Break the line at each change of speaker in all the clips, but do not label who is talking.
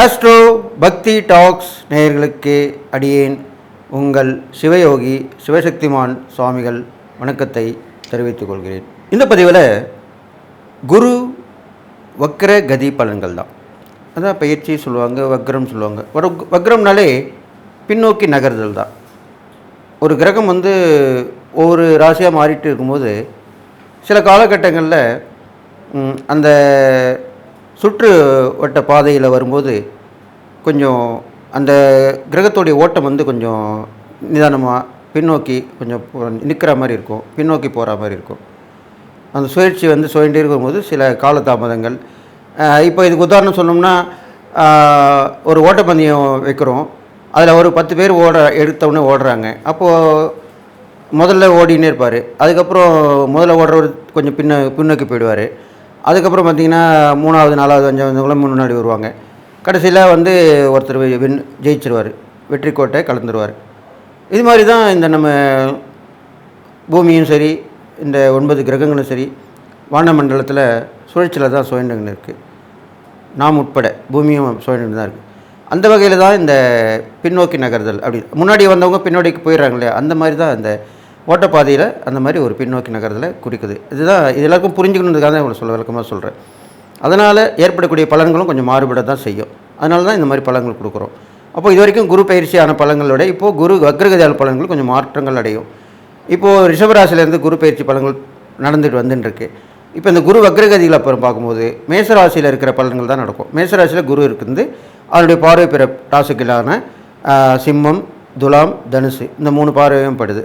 Astro பக்தி tax நேயர்களுக்கு அடியேன் உங்கள் சிவயோகி சிவசக்திமான் சுவாமிகள் வணக்கத்தை தெரிவித்துக் கொள்கிறேன். இந்த பதிவில் குரு வக்ர கதி பலன்கள் தான். அதான் பயிற்சி சொல்லுவாங்க வக்ரம் சொல்லுவாங்க. ஒரு வக்ரம்னாலே பின்னோக்கி நகர்தல் தான். ஒரு கிரகம் வந்து ஒவ்வொரு ராசியாக மாறிட்டு இருக்கும்போது சில காலகட்டங்களில் அந்த சுற்று வட்ட பாதையில் வரும்போது கொஞ்சம் அந்த கிரகத்துடைய ஓட்டம் வந்து கொஞ்சம் நிதானமாக பின்னோக்கி கொஞ்சம் நிற்கிற மாதிரி இருக்கும். பின்னோக்கி போகிற மாதிரி இருக்கும். அந்த சுழற்சி வந்து சுழண்டே இருக்கும்போது சில காலதாமதங்கள். இப்போ இதுக்கு உதாரணம் சொன்னோம்னா ஒரு ஓட்டப்பந்தயம் வைக்கிறோம். அதில் ஒரு பத்து பேர் ஓட எடுத்தவுடனே ஓடுறாங்க. அப்போது முதல்ல ஓடினே இருப்பார். அதுக்கப்புறம் முதல்ல ஓடுறவர் கொஞ்சம் பின்ன பின்னோக்கி போயிடுவார். அதுக்கப்புறம் பார்த்திங்கன்னா மூணாவது நாலாவது அஞ்சாவது முன்னாடி வருவாங்க. கடைசியில் வந்து ஒருத்தர் வின் ஜெயிச்சிருவார். வெற்றி கோட்டை கலந்துருவார். இது மாதிரி தான் இந்த நம்ம பூமியும் சரி இந்த ஒன்பது கிரகங்களும் சரி வானமண்டலத்தில் சுழற்சியில் தான் சுழண்டுன்னு இருக்குது நாம் உட்பட பூமியும் சுழண்டு தான் இருக்குது அந்த வகையில் தான் இந்த பின்னோக்கி நகர்தல் அப்படி. முன்னாடி வந்தவங்க பின்னோடிக்கு போயிடுறாங்களே அந்த மாதிரி தான் இந்த ஓட்டப்பாதையில் அந்த மாதிரி ஒரு பின்னோக்கி நகரத்தில் குறிக்குது இதுதான் இது எல்லாருக்கும் புரிஞ்சுக்கணுன்றதுக்காக தான் சொல்ல விளக்கமாக சொல்கிறேன் அதனால் ஏற்படக்கூடிய பலன்களும் கொஞ்சம் மாறுபட தான் செய்யும். அதனால தான் இந்த மாதிரி பலன்கள் கொடுக்குறோம். அப்போ இது வரைக்கும் குரு பயிற்சியான பலன்களோட இப்போது குரு வக்ரகதியால் பலன்கள் கொஞ்சம் மாற்றங்கள் அடையும். இப்போது ரிஷபராசிலேருந்து குரு பயிற்சி பலன்கள் நடந்துட்டு வந்துட்டுருக்கு. இப்போ இந்த குரு வக்ரகதியில் அப்புறம் பார்க்கும்போது மேசராசியில் இருக்கிற பலன்கள் தான் நடக்கும். மேசராசியில் குரு இருக்குது. அதனுடைய பார்வை பிற ராசிக்களான சிம்மம் துலாம் தனுசு இந்த மூணு பார்வையும் படுது.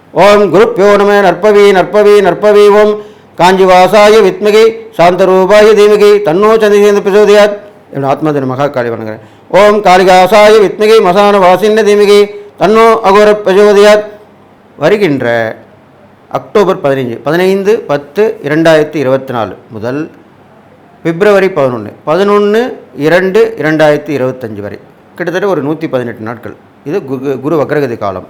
ஓம் குருப்பியோ நம நற்பவி நற்பவி நற்பவி ஓம். காஞ்சி வாசாய வித்மகி சாந்தரூபாய தீமகி தன்னோ சந்திரேந்திர பிரசோதியாத். என்னோட ஆத்மதின மகா காளி வணங்குறேன். ஓம் காளிகாசாய வித்மகி மசான வாசின்ன தீமகி தன்னோ அகோர பிரசோதியாத். வருகின்ற அக்டோபர் பதினைஞ்சு பதினைந்து பத்து இரண்டாயிரத்தி இருபத்தி நாலு முதல் பிப்ரவரி பதினொன்று பதினொன்று இரண்டு இரண்டாயிரத்தி இருபத்தஞ்சி வரை. கிட்டத்தட்ட ஒரு நூற்றி பதினெட்டு நாட்கள். இது குரு குரு வக்ரகதி காலம்.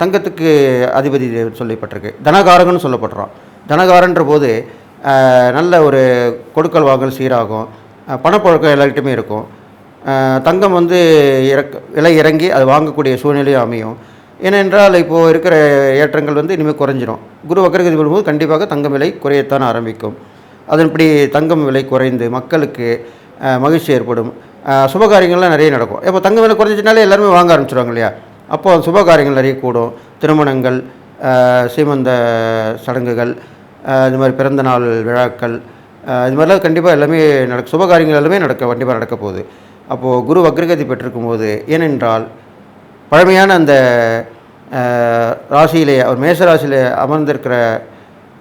தங்கத்துக்கு அதிபதி சொல்லப்பட்டிருக்கு. தனகாரகன்னு சொல்லப்படுறான் தனகாரன்ற போது நல்ல ஒரு கொடுக்கல் வாங்கல் சீராகும். பணப்பழக்கம் பணப்புழக்கம் இருக்கும். தங்கம் வந்து இறக்க விலை இறங்கி அது வாங்கக்கூடிய சூழ்நிலையும் அமையும். ஏனென்றால் இப்போது இருக்கிற ஏற்றங்கள் வந்து இனிமேல் குறைஞ்சிரும். குரு வக்கரகதி வரும்போது கண்டிப்பாக தங்கம் விலை குறையத்தான் ஆரம்பிக்கும். அதன்படி தங்கம் விலை குறைந்து மக்களுக்கு மகிழ்ச்சி ஏற்படும். சுபகாரியங்கள்லாம் நிறைய நடக்கும். இப்போ தங்கம் விலை குறைஞ்சினாலே எல்லாருமே வாங்க ஆரம்பிச்சிருவாங்க இல்லையா? அப்போது சுப காரியங்கள் நிறைய கூடும். திருமணங்கள் சீமந்த சடங்குகள் இது மாதிரி பிறந்தநாள் விழாக்கள் இது மாதிரிலாம் கண்டிப்பாக எல்லாமே நடக்க சுப காரியங்கள் எல்லாமே நடக்க கண்டிப்பாக நடக்க போகுது. அப்போது குரு வக்ரகதி பெற்றிருக்கும் போது ஏனென்றால் பழமையான அந்த ராசியிலே அவர் மேச ராசியிலே அமர்ந்திருக்கிற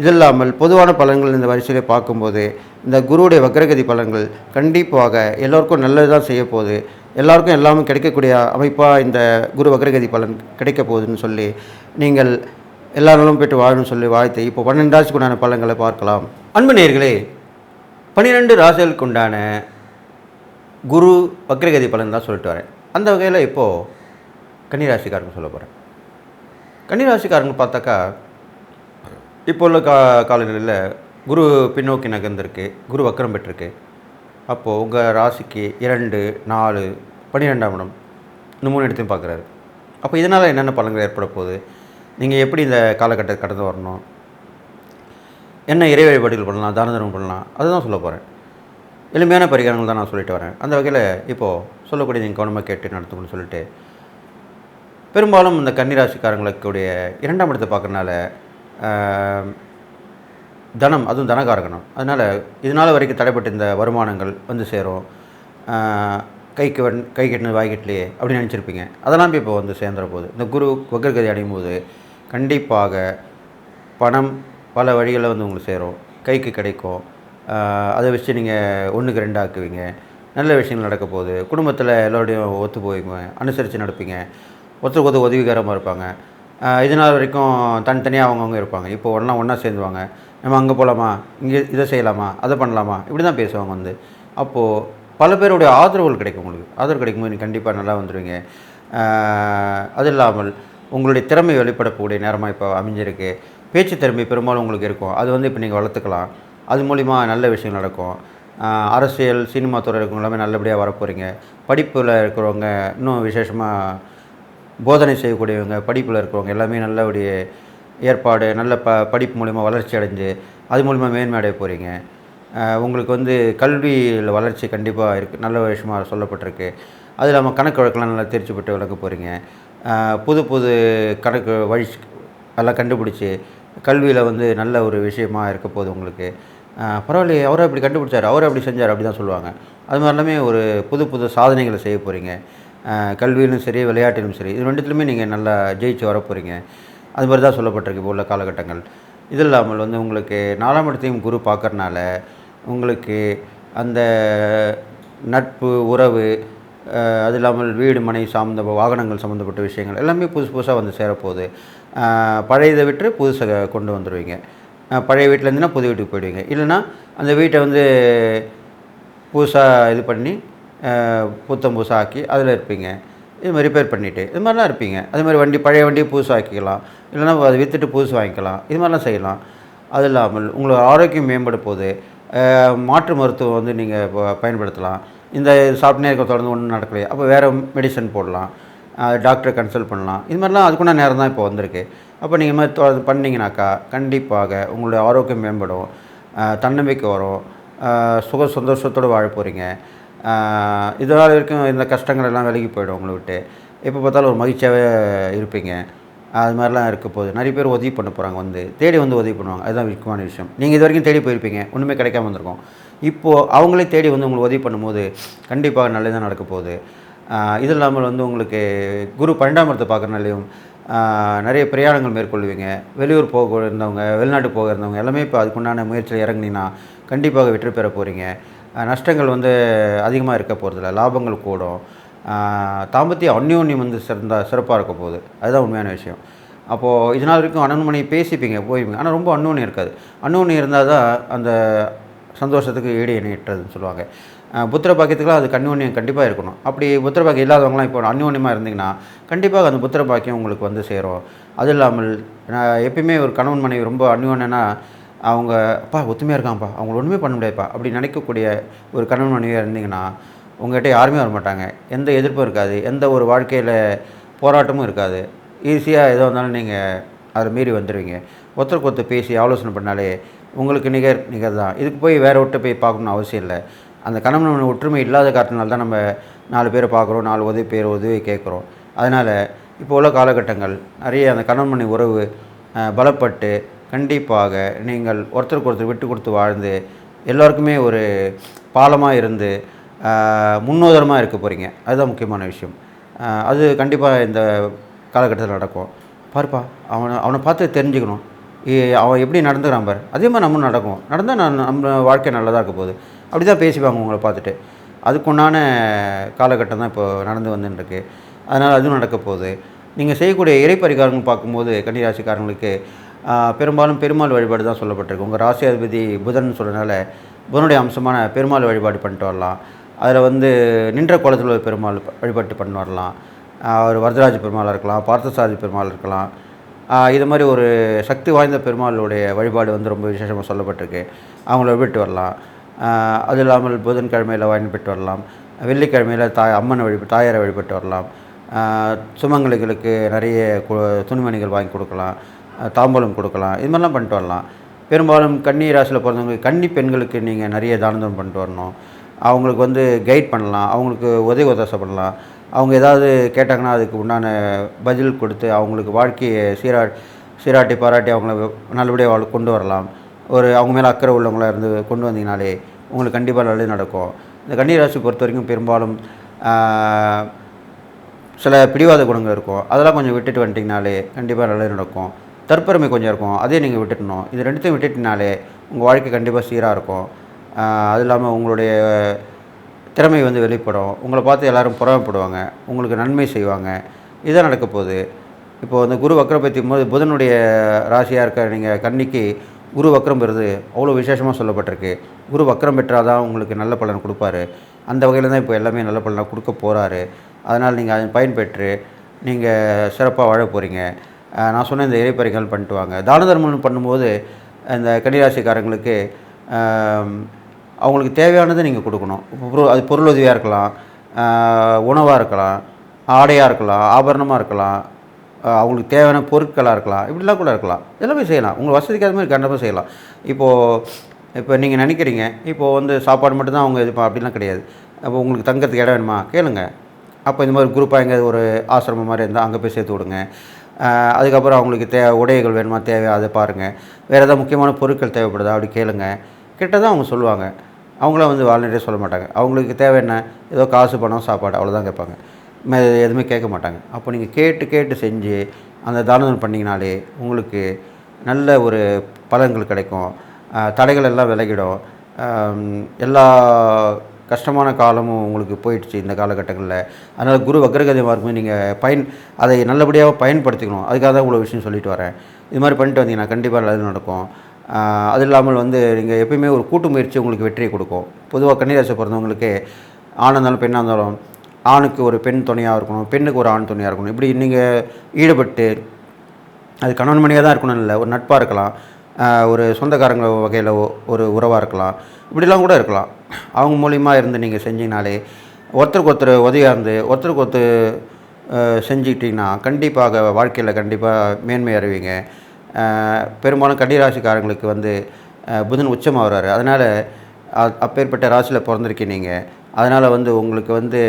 இது இல்லாமல் பொதுவான பலன்கள் இந்த வரிசையிலே பார்க்கும்போது இந்த குருவுடைய வக்ரகதி பலன்கள் கண்டிப்பாக எல்லோருக்கும் நல்லது தான் செய்ய போகுது. எல்லாருக்கும் எல்லாமே கிடைக்கக்கூடிய அமைப்பாக இந்த குரு வக்ரகதி பலன் கிடைக்க போகுதுன்னு சொல்லி நீங்கள் எல்லா நாளும் பெற்று வாழணும்னு சொல்லி வாழ்த்து. இப்போ பன்னெண்டு ராசிக்குண்டான பலன்களை பார்க்கலாம். அன்பு நேர்களே பன்னிரெண்டு ராசிகளுக்கு உண்டான குரு வக்ரகதி பலன் தான் சொல்லிட்டு வரேன். அந்த வகையில் இப்போது கன்னிராசிக்காரங்க சொல்ல போகிறேன் கன்னிராசிக்காரங்க பார்த்தாக்கா இப்போ உள்ள கா காலநிலையில் குரு பின்னோக்கி நகர்ந்திருக்கு குரு வக்கரம் பெற்றிருக்கு. அப்போது உங்கள் ராசிக்கு இரண்டு நாலு பன்னிரெண்டாம் இடம் இந்த மூணு இடத்தையும் பார்க்குறாரு. அப்போ இதனால் என்னென்ன பலன்கள் ஏற்பட போகுது? நீங்கள் எப்படி இந்த காலகட்டத்தை கடந்து வரணும்? என்ன இறை வழிபாடுகள் பண்ணலாம் தான தர்மம் பண்ணலாம் அதுதான் சொல்ல போகிறேன் எளிமையான பரிகாரங்கள் தான் நான் சொல்லிட்டு வரேன். அந்த வகையில் இப்போது சொல்லக்கூடிய நீங்கள் கவனமாக கேட்டு நடத்தணும்னு சொல்லிட்டு பெரும்பாலும் இந்த கன்னிராசிக்காரங்களுக்குடைய இரண்டாம் இடத்தை பார்க்குறனால தனம் அதுவும் தனகாரகணம் அதனால் இதனால் வரைக்கும் தடைப்பட்ட இந்த வருமானங்கள் வந்து சேரும். கைக்கு வன் கை கட்டினது வாய் கட்டலையே அப்படின்னு நினச்சிருப்பீங்க. அதெல்லாம் இப்போ வந்து சேர்ந்துற போது இந்த குரு வக்ரகதி அடையும் போது கண்டிப்பாக பணம் பல வழிகளில் வந்து உங்களுக்கு சேரும். கைக்கு கிடைக்கும். அதை வச்சு நீங்கள் ஒன்றுக்கு ரெண்டு ஆக்குவீங்க. நல்ல விஷயங்கள் நடக்க போகுது. குடும்பத்தில் எல்லோருடையும் ஒத்து போவீங்க. அனுசரித்து நடப்பீங்க. ஒருத்தருக்கு ஒருத்தர் உதவிகரமாக இருப்பாங்க. இது நாள் வரைக்கும் தனித்தனியாக அவங்கவுங்க இருப்பாங்க. இப்போ ஒன்றா ஒன்றா சேர்ந்துவாங்க நம்ம அங்கே போகலாமா இங்கே இதை செய்யலாமா? அதை பண்ணலாமா? இப்படி தான் பேசுவாங்க வந்து. அப்போது பல பேருடைய ஆதரவுகள் கிடைக்கும் உங்களுக்கு. ஆதரவு கிடைக்கும்போது நீங்கள் கண்டிப்பாக நல்லா வந்துடுவீங்க அது இல்லாமல் உங்களுடைய திறமை வெளிப்படக்கூடிய நேரமாக இப்போ அமைஞ்சிருக்கு. பேச்சு திறமை பெரும்பாலும் உங்களுக்கு இருக்கும். அது வந்து இப்போ நீங்கள் வளர்த்துக்கலாம். அது மூலிமா நல்ல விஷயங்கள் நடக்கும். அரசியல் சினிமா துறை இருக்கவங்க எல்லாமே நல்லபடியாக வரப்போகிறீங்க படிப்பில் இருக்கிறவங்க இன்னும் விசேஷமாக போதனை செய்யக்கூடியவங்க படிப்பில் இருக்கிறவங்க எல்லாமே நல்லபடிய ஏற்பாடு நல்ல ப படிப்பு மூலிமா வளர்ச்சி அடைஞ்சு அது மூலிமா மேன்மை அடைய போகிறீங்க உங்களுக்கு வந்து கல்வியில் வளர்ச்சி கண்டிப்பாக இருக்குது நல்ல விஷயமாக சொல்லப்பட்டிருக்கு. அது இல்லாமல் கணக்கு வழக்கெல்லாம் நல்லா தெரிச்சு பெற்று விளக்க போகிறீங்க புது புது கணக்கு வழி எல்லாம் கண்டுபிடிச்சி கல்வியில் வந்து நல்ல ஒரு விஷயமா இருக்க போகுது உங்களுக்கு. பரவாயில்லையே அவரை அப்படி கண்டுபிடிச்சார் அவரை அப்படி செஞ்சார் அப்படி தான் சொல்லுவாங்க. அது மாதிரி எல்லாமே ஒரு புது புது சாதனைகளை செய்ய போகிறீங்க கல்வியிலும் சரி விளையாட்டிலும் சரி இது ரெண்டுத்துலையுமே நீங்கள் நல்லா ஜெயிச்சு வர போகிறீங்க அது மாதிரி தான் சொல்லப்பட்டிருக்கு இப்போ உள்ள காலகட்டங்கள். இது இல்லாமல் வந்து உங்களுக்கு நாலாம் இடத்தையும் குரு பார்க்கறனால உங்களுக்கு அந்த நட்பு உறவு அது இல்லாமல் வீடு மனை சார்ந்த வாகனங்கள் சம்மந்தப்பட்ட விஷயங்கள் எல்லாமே புதுசு புதுசாக வந்து சேரப்போகுது. பழையதை விட்டு புதுசை கொண்டு வந்துடுவீங்க பழைய வீட்டில் இருந்துன்னா புது வீட்டுக்கு போயிடுவீங்க. இல்லைன்னா அந்த வீட்டை வந்து புதுசாக இது பண்ணி புத்தம் புதுசாக்கி அதில் இருப்பீங்க. இது மாதிரி ரிப்பேர் பண்ணிவிட்டு இது மாதிரிலாம் இருப்பீங்க. அதே மாதிரி வண்டி பழைய வண்டியை புதுசாக ஆக்கிக்கலாம் இல்லைன்னா அதை விற்றுட்டு புதுசு வாங்கிக்கலாம். இது மாதிரிலாம் செய்யலாம். அது இல்லாமல் உங்களோட ஆரோக்கியம் மேம்பட போகுது மாற்று மருத்துவம் வந்து நீங்கள் இப்போ பயன்படுத்தலாம். இந்த சாப்பிட்டே இருக்க தொடர்ந்து ஒன்றும் நடக்கலையே. அப்போ வேறு மெடிசன் போடலாம். டாக்டரை கன்சல்ட் பண்ணலாம். இது மாதிரிலாம் அதுக்குள்ள நேரம் தான் இப்போ வந்திருக்கு. அப்போ நீங்கள் மாதிரி தொடர்ந்து பண்ணிங்கனாக்கா கண்டிப்பாக உங்களுடைய ஆரோக்கியம் மேம்படும். தன்னம்பிக்கை வரும். சுக சந்தோஷத்தோடு வாழ போகிறீங்க இதனால் வரைக்கும் இந்த கஷ்டங்கள் எல்லாம் விலகி போயிடும் உங்களை விட்டு. எப்போ பார்த்தாலும் ஒரு மகிழ்ச்சியாகவே இருப்பீங்க. அது மாதிரிலாம் இருக்க போகுது. நிறைய பேர் உதவி பண்ண போகிறாங்க வந்து. தேடி வந்து உதவி பண்ணுவாங்க. அதுதான் முக்கியமான விஷயம். நீங்கள் இது வரைக்கும் தேடி போயிருப்பீங்க. ஒன்றுமே கிடைக்காம வந்திருக்கோம். இப்போது அவங்களே தேடி வந்து உங்களுக்கு உதவி பண்ணும்போது கண்டிப்பாக நல்லதாக நடக்க போகுது. இது இல்லாமல் வந்து உங்களுக்கு குரு பன்னெண்டாம் இடத்தை பார்க்குறனாலையும் நிறைய பிரயாணங்கள் மேற்கொள்வீங்க. வெளியூர் போக இருந்தவங்க வெளிநாட்டு போக இருந்தவங்க எல்லாமே இப்போ அதுக்குண்டான முயற்சியில் இறங்குனீங்கன்னா கண்டிப்பாக வெற்றி பெற போகிறீங்க நஷ்டங்கள் வந்து அதிகமாக இருக்க போகிறதில்ல லாபங்கள் கூடும். தாம்பத்திய அந்யோன்யம் வந்து சிறந்தா சிறப்பாக இருக்க போகுது. அதுதான் உண்மையான விஷயம். அப்போது இதனால் வரைக்கும் அண்ணன் மணி பேசிப்பீங்க போய்ப்பீங்க ஆனால் ரொம்ப அன்னோன்யம் இருக்காது. அன்னோன்யம் இருந்தால் தான் அந்த சந்தோஷத்துக்கு ஈடு இணையற்றதுன்னு சொல்லுவாங்க. புத்திர பாக்கியத்துக்குலாம் அது அந்யோன்யம் கண்டிப்பாக இருக்கணும். அப்படி புத்திர பாக்கியம் இல்லாதவங்களாம் இப்போ அந்யோன்யமாக இருந்தீங்கன்னா கண்டிப்பாக அந்த புத்திர பாக்கியம் உங்களுக்கு வந்து சேரும். அது இல்லாமல் நான் எப்பயுமே ஒரு கணவன் மனைவி ரொம்ப அந்யோன்யனா அவங்க அப்பா ஒத்துமையாக இருக்கான்ப்பா அவங்க ஒன்றுமே பண்ண முடியாதுப்பா. அப்படி நினைக்கக்கூடிய ஒரு கணவன் மனைவியாக இருந்தீங்கன்னா உங்கள்கிட்ட யாருமே வர மாட்டாங்க எந்த எதிர்ப்பும் இருக்காது. எந்த ஒரு வாழ்க்கையில் போராட்டமும் இருக்காது. ஈஸியாக எதோ இருந்தாலும் நீங்கள் அதை மீறி வந்துடுவீங்க ஒருத்தருக்கு ஒருத்தர் பேசி ஆலோசனை பண்ணாலே உங்களுக்கு நிகர் நிகர் தான். இதுக்கு போய் வேறு விட்டு போய் பார்க்கணும்னு அவசியம் இல்லை. அந்த கணவன் ஒற்றுமை இல்லாத காரணத்தினால தான் நம்ம நாலு பேரை பார்க்குறோம் நாலு உதவி பேர் உதவி கேட்குறோம். அதனால் இப்போ உள்ள காலகட்டங்கள் நிறைய அந்த கணவன் மனைவி உறவு பலப்பட்டு கண்டிப்பாக நீங்கள் ஒருத்தருக்கு ஒருத்தர் விட்டு கொடுத்து வாழ்ந்து எல்லோருக்குமே ஒரு பாலமாக இருந்து முன்னோதரமாக இருக்க போகிறீங்க அதுதான் முக்கியமான விஷயம். அது கண்டிப்பாக இந்த காலகட்டத்தில் நடக்கும். பாருப்பா அவனை அவனை பார்த்து தெரிஞ்சுக்கணும். ஏ- அவன் எப்படி நடந்துக்கிறான் பாரு. அதே மாதிரி நம்மளும் நடக்கும் நடந்தால் நான் நம்ம வாழ்க்கை நல்லதாக இருக்க போகுது. அப்படி தான் பேசிப்பாங்க உங்களை பார்த்துட்டு. அதுக்குண்டான காலகட்டம் தான் இப்போ நடந்து வந்துட்டுருக்கு அதனால் அதுவும் நடக்க போகுது. நீங்கள் செய்யக்கூடிய இறை பரிகாரங்கள் பார்க்கும்போது கன்னிராசிக்காரங்களுக்கு பெரும்பாலும் பெருமாள் வழிபாடு தான் சொல்லப்பட்டிருக்கு. உங்கள் ராசியாதிபதி புதன் சொல்கிறனால புதனுடைய அம்சமான பெருமாள் வழிபாடு பண்ணிட்டு வரலாம். அதில் வந்து நின்ற குளத்தில் உள்ள பெருமாள் வழிபாட்டு பண்ணி வரலாம். ஒரு வரதராஜ பெருமாளாக இருக்கலாம் பார்த்தசாரதி பெருமாள் இருக்கலாம். இது மாதிரி ஒரு சக்தி வாய்ந்த பெருமாளுடைய வழிபாடு வந்து ரொம்ப விசேஷமாக சொல்லப்பட்டிருக்கு. அவங்கள வழிபட்டு வரலாம். அது இல்லாமல் புதன்கிழமையில் வழிபட்டு வரலாம். வெள்ளிக்கிழமையில் தாய் அம்மனை வழிபட்டு தாயாரை வழிபட்டு வரலாம். ஆஹ் சுமங்கலிகளுக்கு நிறைய கு துணிமணிகள் வாங்கி கொடுக்கலாம். தாம்பூலம் கொடுக்கலாம். இது மாதிரிலாம் பண்ணிட்டு வரலாம். பெரும்பாலும் கன்னி ராசியில் பிறந்தவங்களுக்கு கன்னி பெண்களுக்கு நீங்கள் நிறைய தானந்தம் பண்ணிட்டு வரணும். அவங்களுக்கு வந்து கைட் பண்ணலாம். அவங்களுக்கு உதவி உதாசம் பண்ணலாம் அவங்க ஏதாவது கேட்டாங்கன்னா அதுக்கு உண்டான பதில் கொடுத்து அவங்களுக்கு வாழ்க்கையை சீரா சீராட்டி பாராட்டி அவங்கள நல்லபடியாக வாழ் கொண்டு வரலாம். ஒரு அவங்க மேலே அக்கறை உள்ளவங்களாக இருந்து கொண்டு வந்தீங்கனாலே உங்களுக்கு கண்டிப்பாக நல்லது நடக்கும். இந்த கன்னி ராசி பொறுத்த வரைக்கும் பெரும்பாலும் சில பிடிவாத குணங்கள் இருக்கும். அதெல்லாம் கொஞ்சம் விட்டுட்டு வந்துட்டிங்கனாலே கண்டிப்பாக நல்லது நடக்கும். தற்பெருமை கொஞ்சம் இருக்கும். அதே நீங்கள் விட்டுட்டணும். இது ரெண்டுத்தையும் விட்டுட்டினாலே உங்கள் வாழ்க்கை கண்டிப்பாக சீராக இருக்கும். அது இல்லாமல் உங்களுடைய திறமை வந்து வெளிப்படும். உங்களை பார்த்து எல்லாரும் புறமைப்படுவாங்க. உங்களுக்கு நன்மை செய்வாங்க. இதான் நடக்க போகுது. இப்போ வந்து குரு வக்கரம் பற்றி போது புதனுடைய ராசியாக இருக்க நீங்கள் கன்னிக்கு குரு வக்கரம் பெறுது. அவ்வளோ விசேஷமாக சொல்லப்பட்டிருக்கு. குரு வக்கரம் பெற்றால் தான் உங்களுக்கு நல்ல பலன் கொடுப்பாரு. அந்த வகையில் தான் இப்போ எல்லாமே நல்ல பலனாக கொடுக்க போகிறாரு அதனால் நீங்கள் அதன் பயன்பெற்று நீங்கள் சிறப்பாக வாழ போகிறீங்க நான் சொன்ன இந்த இறைப்பறைகள் பண்ணிட்டு வாங்க. தான தர்மம் பண்ணும்போது இந்த கன்னிராசிக்காரங்களுக்கு அவங்களுக்கு தேவையானதை நீங்கள் கொடுக்கணும். இப்போ பொருள் அது பொருள் உதவியாக இருக்கலாம் உணவாக இருக்கலாம் ஆடையாக இருக்கலாம் ஆபரணமாக இருக்கலாம் அவங்களுக்கு தேவையான பொருட்களாக இருக்கலாம் இப்படிலாம் கூட இருக்கலாம். எல்லாமே செய்யலாம். உங்கள் வசதிக்கு அது மாதிரி கண்டிப்பாக செய்யலாம். இப்போது இப்போ நீங்கள் நினைக்கிறீங்க இப்போது வந்து சாப்பாடு மட்டும்தான் அவங்க இது அப்படிலாம் கிடையாது. அப்போ உங்களுக்கு தங்கறதுக்கு இடம் வேணுமா? கேளுங்க. அப்போ இந்த மாதிரி குரூப்பாக எங்கேயாவது ஒரு ஆசிரமம் மாதிரி இருந்தால் அங்கே போய் சேர்த்து விடுங்க. அதுக்கப்புறம் அவங்களுக்கு தே உடைகள் வேணுமா தேவை அதை பாருங்கள் வேறு ஏதாவது முக்கியமான பொருட்கள் தேவைப்படுதா அப்படி கேளுங்க. கிட்ட தான் அவங்க சொல்லுவாங்க. அவங்களாம் வந்து வாலண்டியரே சொல்ல மாட்டாங்க. அவங்களுக்கு தேவை என்ன? ஏதோ காசு பணம் சாப்பாடு அவ்வளோதான் கேட்பாங்க. எதுவுமே கேட்க மாட்டாங்க. அப்போ நீங்கள் கேட்டு கேட்டு செஞ்சு அந்த தானம் பண்ணிங்கனாலே உங்களுக்கு நல்ல ஒரு பலன்கள் கிடைக்கும். தடைகள் எல்லாம் விலகிடும். எல்லா கஷ்டமான காலமும் உங்களுக்கு போயிடுச்சு இந்த காலகட்டங்களில். அதனால் குரு வக்ரகதி மார்க்கும் நீங்கள் பயன் அதை நல்லபடியாக பயன்படுத்திக்கணும். அதுக்காக தான் இவ்வளோ விஷயம் சொல்லிட்டு வரேன். இது மாதிரி பண்ணிட்டு வந்தீங்கன்னா கண்டிப்பாக நல்லது நடக்கும். அது இல்லாமல் வந்து நீங்கள் எப்பயுமே ஒரு கூட்டு முயற்சி உங்களுக்கு வெற்றியை கொடுக்கும். பொதுவாக கன்னிராசி பிறந்தவங்களுக்கு ஆணாக இருந்தாலும் பெண்ணாக இருந்தாலும் ஆணுக்கு ஒரு பெண் துணையாக இருக்கணும் பெண்ணுக்கு ஒரு ஆண் துணையாக இருக்கணும். இப்படி நீங்கள் ஈடுபட்டு அது கணவன் மணியாக தான் இருக்கணும் இல்லை ஒரு நட்பாக இருக்கலாம். ஒரு சொந்தக்காரங்க வகையில் ஒரு உறவாக இருக்கலாம். இப்படிலாம் கூட இருக்கலாம். அவங்க மூலிமா இருந்து நீங்கள் செஞ்சீங்கனாலே ஒருத்தருக்கு ஒருத்தர் உதவியாக இருந்து ஒருத்தருக்கு ஒருத்தர் செஞ்சுக்கிட்டிங்கன்னா கண்டிப்பாக வாழ்க்கையில் கண்டிப்பாக மேன்மை அறிவிங்க பெரும்பாலும் கன்னிராசிக்காரங்களுக்கு வந்து புதன் உச்சமாக வர்றாரு. அதனால் அப்பேற்பட்ட ராசியில் பிறந்திருக்கீங்க நீங்கள் அதனால் வந்து உங்களுக்கு வந்து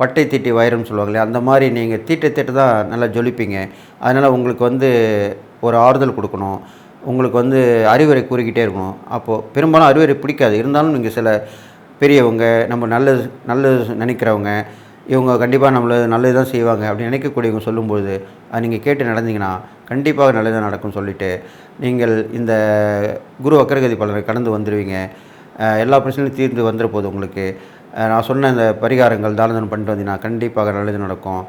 பட்டை தீட்டி வயிறுன்னு சொல்லுவாங்களே அந்த மாதிரி நீங்கள் தீட்டை தீட்டு தான் நல்லா ஜொலிப்பீங்க. அதனால் உங்களுக்கு வந்து ஒரு ஆறுதல் கொடுக்கணும். உங்களுக்கு வந்து அறிவுரை கூறிக்கிட்டே இருக்கணும். அப்போது பெரும்பாலும் அறிவுரை பிடிக்காது. இருந்தாலும் நீங்கள் சில பெரியவங்க நம்ம நல்லது நல்லது நினைக்கிறவங்க இவங்க கண்டிப்பாக நம்மளை நல்லது தான் செய்வாங்க அப்படின்னு நினைக்கக்கூடியவங்க சொல்லும்போது அது நீங்கள் கேட்டு நடந்தீங்கன்னா கண்டிப்பாக நல்லதாக நடக்கும் சொல்லிட்டு நீங்கள் இந்த குரு வக்கரகதி பலனை கடந்து வந்துடுவீங்க எல்லா பிரச்சனையும் தீர்ந்து வந்துட போகுது உங்களுக்கு நான் சொன்ன இந்த பரிகாரங்கள் தானதனம் பண்ணிட்டு வந்தீங்கன்னா கண்டிப்பாக நல்லது நடக்கும்.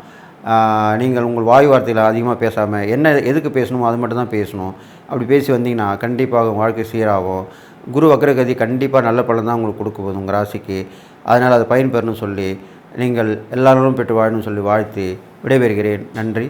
நீங்கள் உங்கள் வாய் வார்த்தையில் அதிகமாக பேசாமல் என்ன எதுக்கு பேசணுமோ அது மட்டும் தான் பேசணும். அப்படி பேசி வந்தீங்கன்னா கண்டிப்பாக உங்கள் வாழ்க்கை சீராகும். குரு வக்ரகதி கண்டிப்பாக நல்ல பலன் தான் உங்களுக்கு கொடுக்க போதும் உங்கள் ராசிக்கு. அதனால் அதை பயன்பெறணும்னு சொல்லி நீங்கள் எல்லாரும் பெற்று வாழணும்னு சொல்லி வாழ்த்து விடைபெறுகிறேன். நன்றி.